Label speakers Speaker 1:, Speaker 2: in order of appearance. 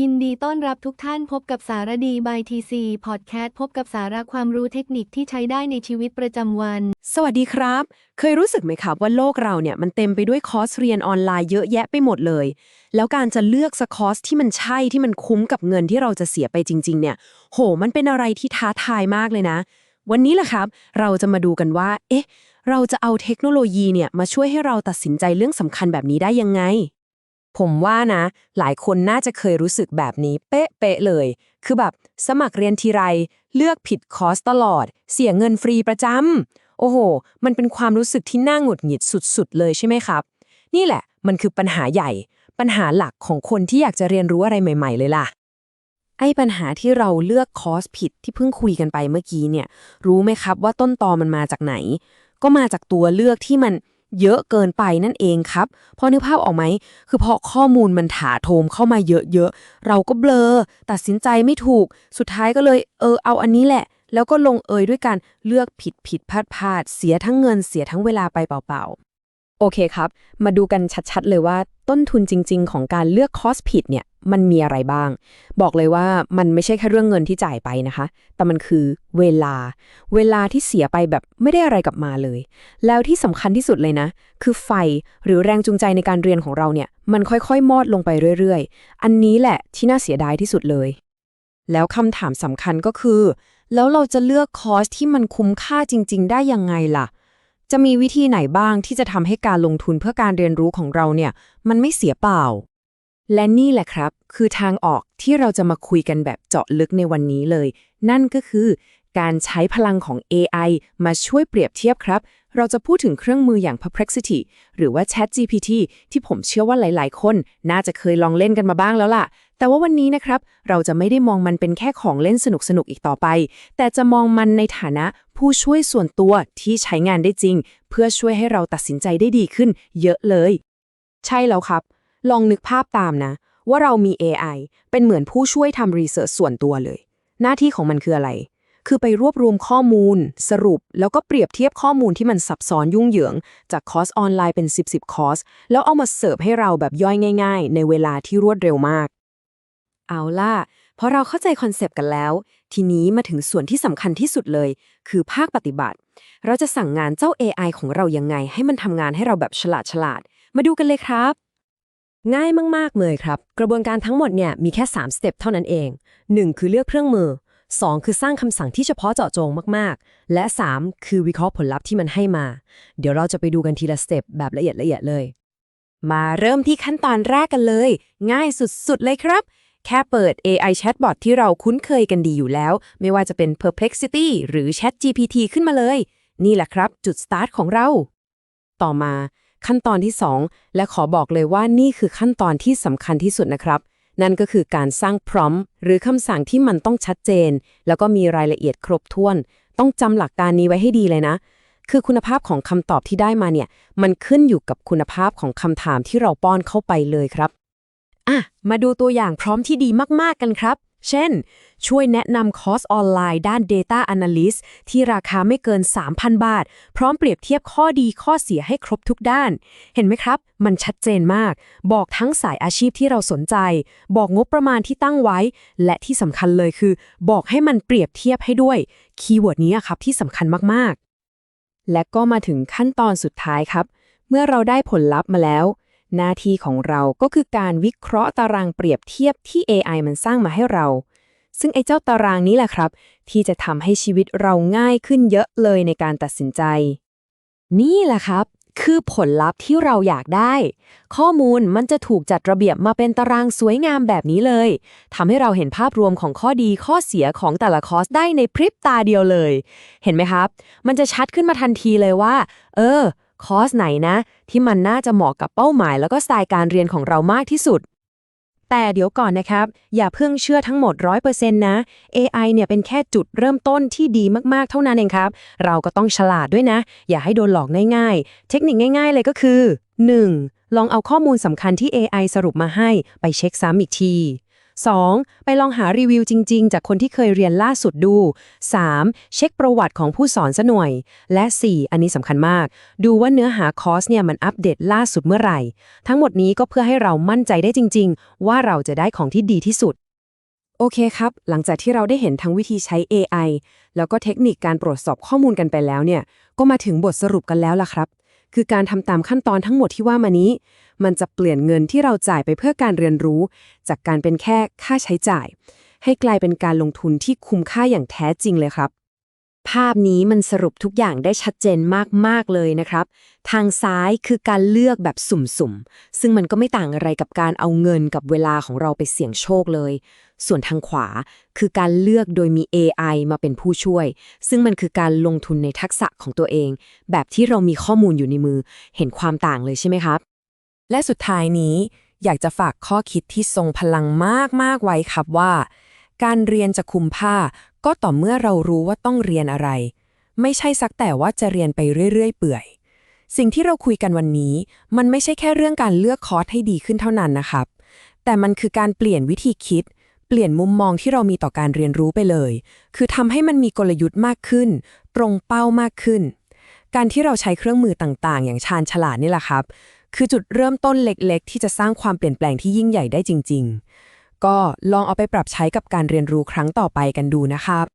Speaker 1: ยินดีต้อนรับทุกท่านพบกับสารดีบายทีซีพอดแคสต์พบกับสาระความรู้เทคนิคที่ใช้ได้ในชีวิตประจำวัน
Speaker 2: สวัสดีครับ เคยรู้สึกไหมครับว่าโลกเราเนี่ยมันเต็มไปด้วยคอร์สเรียนออนไลน์เยอะแยะไปหมดเลย แล้วการจะเลือกสักคอร์สที่มันใช่ที่มันคุ้มกับเงินที่เราจะเสียไปจริง ๆ เนี่ย โห มันเป็นอะไรที่ท้าทายมากเลยนะ วันนี้แหละครับ เราจะมาดูกันว่า เอ๊ะ เราจะเอาเทคโนโลยีเนี่ยมาช่วยให้เราตัดสินใจเรื่องสำคัญแบบนี้ได้ยังไง ผมว่านะ หลายคนน่าจะเคยรู้สึกแบบนี้เป๊ะๆเลย คือแบบสมัครเรียนทีไร เลือกผิดคอร์สตลอด เสียเงินฟรีประจำโอ้โห มันเป็นความรู้สึกที่น่าหงุดหงิดสุดๆ เลยใช่ไหมครับ นี่แหละ มันคือปัญหาใหญ่ ปัญหาหลักของคนที่อยากจะเรียนรู้อะไรใหม่ ๆ เลยล่ะ ไอ้ปัญหาที่เราเลือกคอร์สผิดที่เพิ่งคุยกันไปเมื่อกี้เนี่ย รู้ไหมครับว่าต้นตอมันมาจากไหน ก็มาจากตัวเลือกที่มัน เยอะเกินไปนั่นเองครับ พอนึกภาพออกไหม คือพอข้อมูลมันถาโถมเข้ามาเยอะๆ เราก็เบลอ ตัดสินใจไม่ถูก สุดท้ายก็เลยเออเอาอันนี้แหละ แล้วก็ลงเอยด้วยการเลือกผิดผิดพลาดพลาดเสียทั้งเงินเสียทั้งเวลาไปเปล่าๆ โอเคครับ มาดูกันชัดๆ เลยว่าต้นทุนจริง ๆ ของการเลือกคอร์สผิดเนี่ยมันมีอะไรบ้าง บอกเลยว่ามันไม่ใช่แค่เรื่องเงินที่จ่ายไปนะคะ แต่มันคือเวลา เวลาที่เสียไปแบบไม่ได้อะไรกลับมาเลย แล้วที่สำคัญที่สุดเลยนะ คือไฟหรือแรงจูงใจในการเรียนของเราเนี่ย มันค่อยๆ มอดลงไปเรื่อยๆ อันนี้แหละที่น่าเสียดายที่สุดเลย แล้วคำถามสำคัญก็คือ แล้วเราจะเลือกคอร์สที่มันคุ้มค่าจริง ๆ ได้ยังไงล่ะ จะมีวิธีไหนบ้างที่จะทำให้การลงทุนเพื่อการเรียนรู้ของเราเนี่ย มันไม่เสียเปล่า และนี่แหละครับ คือทางออกที่เราจะมาคุยกันแบบเจาะลึกในวันนี้เลย นั่นก็คือ การใช้พลังของ AI มาช่วยเปรียบเทียบครับ เราจะพูดถึงเครื่องมืออย่าง Perplexity หรือว่า ChatGPT ที่ผมเชื่อว่าหลาย ๆ คน น่าจะเคยลองเล่นกันมาบ้างแล้วล่ะ แต่ว่าวันนี้นะครับ เราจะไม่ได้มองมันเป็นแค่ของเล่นสนุก ๆ อีกต่อไป แต่จะมองมันในฐานะผู้ช่วยส่วนตัวที่ใช้งานได้จริง เพื่อช่วยให้เราตัดสินใจได้ดีขึ้น เยอะเลย ใช่แล้วครับ ลองนึกภาพตามนะ ว่าเรามี AI เป็นเหมือนผู้ช่วยทำรีเสิร์ชส่วนตัวเลย หน้าที่ของมันคืออะไร คือไปรวบรวมข้อมูล สรุป แล้วก็เปรียบเทียบข้อมูลที่มันซับซ้อนยุ่งเหยิง จากคอร์สออนไลน์เป็น 10 10คอร์ส แล้วเอามาเสิร์ฟให้เราแบบย่อยง่าย ๆ ในเวลาที่รวดเร็วมาก เอาล่ะเพราะเราเข้าใจคอนเซปต์กันแล้ว ทีนี้มาถึงส่วนที่สำคัญที่สุดเลย คือภาคปฏิบัติ เราจะสั่งงานเจ้า AI ของเรายังไง ให้มันทำงานให้เราแบบฉลาดฉลาด มาดูกันเลยครับ ง่ายมาก ๆ เลยครับ กระบวนการทั้งหมดเนี่ยมีแค่ 3 สเต็ปเท่านั้นเอง 1. คือเลือกเครื่องมือ 2. คือสร้างคำสั่งที่เฉพาะเจาะจงมากๆ และ 3. คือวิเคราะห์ผลลัพธ์ที่มันให้มา เดี๋ยวเราจะไปดูกันทีละสเต็ปแบบละเอียดละเอียดเลย มาเริ่มที่ขั้นตอนแรกกันเลย ง่ายสุดๆเลยครับ แค่เปิด AI Chatbot ที่เราคุ้นเคยกันดีอยู่แล้ว ไม่ว่าจะเป็น Perplexity หรือ ChatGPT ขึ้นมาเลย นี่แหละครับ จุดสตาร์ทของเรา ต่อมาขั้นตอนที่ 2 และขอบอกเลยว่านี่คือขั้นตอนที่สำคัญที่สุดนะครับ นั่นก็คือการสร้างพร้อมหรือคำสั่งที่มันต้องชัดเจน แล้วก็มีรายละเอียดครบถ้วน ต้องจำหลักการนี้ไว้ให้ดีเลยนะ คือคุณภาพของคำตอบที่ได้มาเนี่ย มันขึ้นอยู่กับคุณภาพของคำถามที่เราป้อนเข้าไปเลยครับอะมาดูตัวอย่างพร้อมที่ดีมากๆกันครับ เช่น ช่วยแนะนำคอร์สออนไลน์ด้าน Data Analyst ที่ราคาไม่เกิน 3,000 บาท พร้อมเปรียบเทียบข้อดีข้อเสียให้ครบทุกด้าน เห็นไหมครับ มันชัดเจนมาก บอกทั้งสายอาชีพที่เราสนใจ บอกงบประมาณที่ตั้งไว้ และที่สำคัญเลยคือ บอกให้มันเปรียบเทียบให้ด้วย คีย์เวิร์ดนี้ครับที่สำคัญมากๆ และก็มาถึงขั้นตอนสุดท้ายครับ เมื่อเราได้ผลลัพธ์มาแล้ว หน้าที่ของเราก็คือการวิเคราะห์ตารางเปรียบเทียบที่ AI มันสร้างมาให้เรา ซึ่งไอ้เจ้าตารางนี้แหละครับ ที่จะทำให้ชีวิตเราง่ายขึ้นเยอะเลยในการตัดสินใจ นี่แหละครับ คือผลลัพธ์ที่เราอยากได้ ข้อมูลมันจะถูกจัดระเบียบมาเป็นตารางสวยงามแบบนี้เลยทำให้เราเห็นภาพรวมของข้อดีข้อเสียของแต่ละคอร์สได้ในพริบตาเดียวเลย เห็นไหมครับ มันจะชัดขึ้นมาทันทีเลยว่า เออ คอร์สไหนนะ ที่มันน่าจะเหมาะกับเป้าหมาย แล้วก็สไตล์การเรียนของเรามากที่สุด แต่เดี๋ยวก่อนนะครับ อย่าเพิ่งเชื่อทั้งหมด 100%นะ AI เนี่ยเป็นแค่จุดเริ่มต้นที่ดีมากๆเท่านั้นเองครับ เราก็ต้องฉลาดด้วยนะ อย่าให้โดนหลอกง่ายๆ เทคนิคง่าย ๆ เลยก็คือ 1. ลองเอาข้อมูลสำคัญที่ AI สรุปมาให้ไปเช็คซ้ำอีกที 2. ไปลองหารีวิวจริง ๆ จากคนที่เคยเรียนล่าสุดดู 3. เช็คประวัติของผู้สอนซะหน่วยและ 4. อันนี้สำคัญมาก ดูว่าเนื้อหาคอร์สเนี่ยมันอัปเดตล่าสุดเมื่อไหร่ ทั้งหมดนี้ก็เพื่อให้เรามั่นใจได้จริง ๆ ว่าเราจะได้ของที่ดีที่สุด โอเคครับ หลังจากที่เราได้เห็นทั้งวิธีใช้ AI แล้วก็เทคนิคการตรวจสอบข้อมูลกันไปแล้วเนี่ย ก็มาถึงบทสรุปกันแล้วล่ะครับ คือการทำตามขั้นตอนทั้งหมดที่ว่ามานี้ มันจะเปลี่ยนเงินที่เราจ่ายไปเพื่อการเรียนรู้ จากการเป็นแค่ค่าใช้จ่าย ให้กลายเป็นการลงทุนที่คุ้มค่าอย่างแท้จริงเลยครับ ภาพนี้มันสรุปทุกอย่างได้ชัดเจนมาก ๆ เลยนะครับ ทางซ้ายคือการเลือกแบบสุ่ม ๆ ซึ่งมันก็ไม่ต่างอะไรกับการเอาเงินกับเวลาของเราไปเสี่ยงโชคเลย ส่วนทางขวาคือการเลือกโดยมี AI มาเป็นผู้ช่วย ซึ่งมันคือการลงทุนในทักษะของตัวเอง แบบที่เรามีข้อมูลอยู่ในมือ เห็นความต่างเลยใช่ไหมครับ และสุดท้ายนี้อยากจะฝากข้อคิดที่ทรงพลังมาก ๆ ไว้ครับว่า การเรียนจะคุ้มค่าก็ต่อเมื่อเรารู้ว่าต้องเรียนอะไร ไม่ใช่สักแต่ว่าจะเรียนไปเรื่อย ๆ เปื่อย สิ่งที่เราคุยกันวันนี้ มันไม่ใช่แค่เรื่องการเลือกคอร์สให้ดีขึ้นเท่านั้นนะครับ แต่มันคือการเปลี่ยนวิธีคิด เปลี่ยนมุมมองที่เรามีต่อการเรียนรู้ไปเลย คือทำให้มันมีกลยุทธ์มากขึ้น ตรงเป้ามากขึ้น การที่เราใช้เครื่องมือต่างๆ อย่างชาญฉลาดนี่แหละครับ คือจุดเริ่มต้นเล็ก ๆ ที่จะสร้างความเปลี่ยนแปลงที่ยิ่งใหญ่ได้จริง ๆ ก็ลองเอาไปปรับใช้กับการเรียนรู้ครั้งต่อไปกันดูนะครับ